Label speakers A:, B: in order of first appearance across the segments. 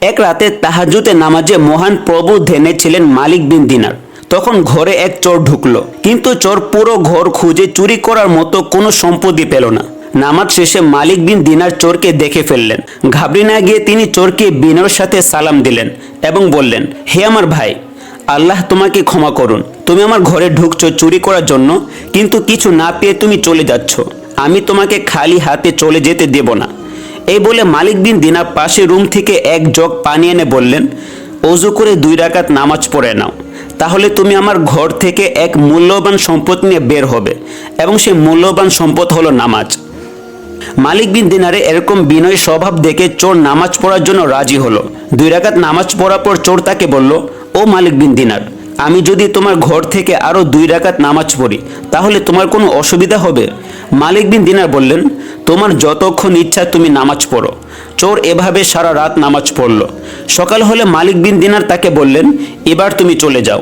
A: এক রাতে তাহাজুতে নামাজে মহান প্রভু ধ্যানে ছিলেন মালিক বিন দিনার। তখন ঘরে এক চোর ঢুকলো। কিন্তু চোর পুরো ঘর খুঁজে চুরি করার মতো কোনো সম্পত্তি পেল না। নামাজ শেষে মালিক বিন দিনার চোরকে দেখে ফেললেন। ঘাবড়ে না গিয়ে তিনি চোরকে বিনয়ের সাথে সালাম দিলেন এবং বললেন, হে আমার ভাই, আল্লাহ তোমাকে ক্ষমা করুন। তুমি আমার ঘরে ঢুকছো চুরি করার জন্য, কিন্তু কিছু না পেয়ে তুমি চলে যাচ্ছ। আমি তোমাকে খালি হাতে চলে যেতে দেব না। এই বলে মালিক বিন দিনার পাশে রুম থেকে এক জগ পানি এনে বললেন অজু করে দুই রাকাত নামাজ পড়ে নাও। তাহলে তুমি আমার ঘর থেকে এক মূল্যবান সম্পদ নিয়ে বের হবে এবং সেই মূল্যবান সম্পদ হলো নামাজ। মালিক বিন দিনারে এরকম বিনয় স্বভাব দেখে চোর নামাজ পড়ার জন্য রাজি হলো। দুই রাকাত নামাজ পড়ার পর চোর তাকে বলল, ও মালিক বিন দিনার আমি যদি তোমার ঘর থেকে আরও দুই রাকাত নামাজ পড়ি, তাহলে তোমার কোনো অসুবিধা হবে? মালিক বিন দিনার বললেন, তোমার যতক্ষণ ইচ্ছা তুমি নামাজ পড়ো। চোর এভাবে সারা রাত নামাজ পড়ল। সকাল হলে মালিক বিন দিনার তাকে বললেন, এবার তুমি চলে যাও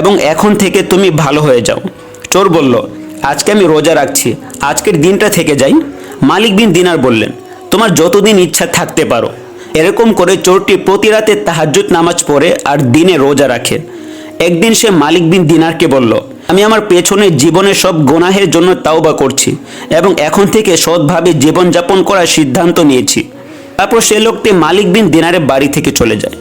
A: এবং এখন থেকে তুমি ভালো হয়ে যাও। চোর বলল, আজকে আমি রোজা রাখছি, আজকের দিনটা থেকে যাই। মালিক বিন দিনার বললেন, তোমার যতদিন ইচ্ছা থাকতে পারো। এরকম করে চোরটি প্রতি রাতে তাহাজ্জুদ নামাজ পড়ে আর দিনে রোজা রাখে। একদিন সে মালিক বিন দিনারকে বলল, আমি আমার পেছনের জীবনের সব গোনাহের জন্য তাওবা করছি এবং এখন থেকে সৎভাবে জীবনযাপন করার সিদ্ধান্ত নিয়েছি। তারপর সে লোকটি মালিক বিন দিনারের বাড়ি থেকে চলে যায়।